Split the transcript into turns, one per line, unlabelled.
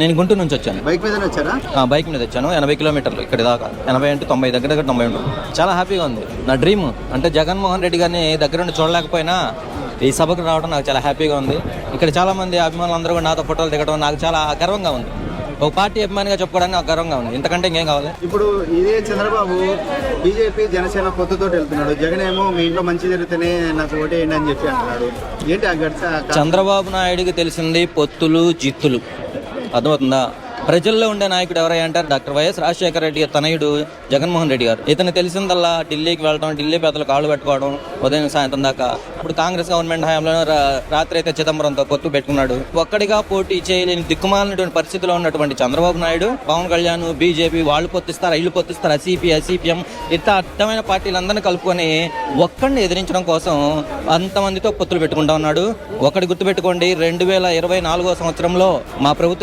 నేను గుంటూరు నుంచి వచ్చాను.
బైక్ మీద వచ్చారా?
బైక్ మీద వచ్చాను. ఎనభై కిలోమీటర్లు ఇక్కడ దాకా. ఎనభై అంటే తొంభై దగ్గర దగ్గర తొంభై ఉంటుంది. చాలా హ్యాపీగా ఉంది. నా డ్రీమ్ అంటే జగన్మోహన్ రెడ్డి గారిని దగ్గర నుండి చూడలేకపోయినా ఈ సభకు రావడం నాకు చాలా హ్యాపీగా ఉంది. ఇక్కడ చాలా మంది అభిమానులు అందరూ కూడా నాతో ఫోటోలు దిగడం నాకు చాలా గర్వంగా ఉంది. ఒక పార్టీ అభిమానిగా చెప్పుకోవడానికి నాకు గర్వంగా ఉంది. ఇంతకంటే ఇంకేం కావాలి?
ఇప్పుడు ఇదే చంద్రబాబు బీజేపీ జనసేన పొత్తుతో వెళ్తున్నాడు. జగన్ ఏమో మీ ఇంట్లో మంచి జరిగితేనే నాకు ఓటేయండి అని చెప్పి అంటున్నాడు. ఏంటి ఆ
చంద్రబాబు నాయుడికి తెలిసింది పొత్తులు జిత్తులు. అర్థమవుతుందా? ప్రజల్లో ఉండే నాయకుడు ఎవరై అంటారు? డాక్టర్ వైఎస్ రాజశేఖర రెడ్డి తనయుడు జగన్మోహన్ రెడ్డి గారు. ఇతను తెలిసిందల్లా ఢిల్లీకి వెళ్ళడం ఢిల్లీ పెద్దలు కాళ్ళు పెట్టుకోవడం ఉదయం సాయంత్రం దాకా. ఇప్పుడు కాంగ్రెస్ గవర్నమెంట్ హయాంలో రాత్రి అయితే చిదంబరంతో పొత్తు పెట్టుకున్నాడు. ఒక్కడిగా పోటీ చేయలేని దిక్కుమాలినటువంటి పరిస్థితిలో ఉన్నటువంటి చంద్రబాబు నాయుడు పవన్ కళ్యాణ్ బీజేపీ వాళ్ళు పొత్తిస్తారు ఇల్లు పొత్తిస్తారు అసీపీ అసీపీఎం ఇట్లా అర్థమైన పార్టీలందరినీ కలుపుకొని ఒక్కడిని ఎదిరించడం కోసం అంతమందితో పొత్తులు పెట్టుకుంటా ఉన్నాడు. ఒకటి గుర్తుపెట్టుకోండి రెండు వేల ఇరవై నాలుగో సంవత్సరంలో మా ప్రభుత్వం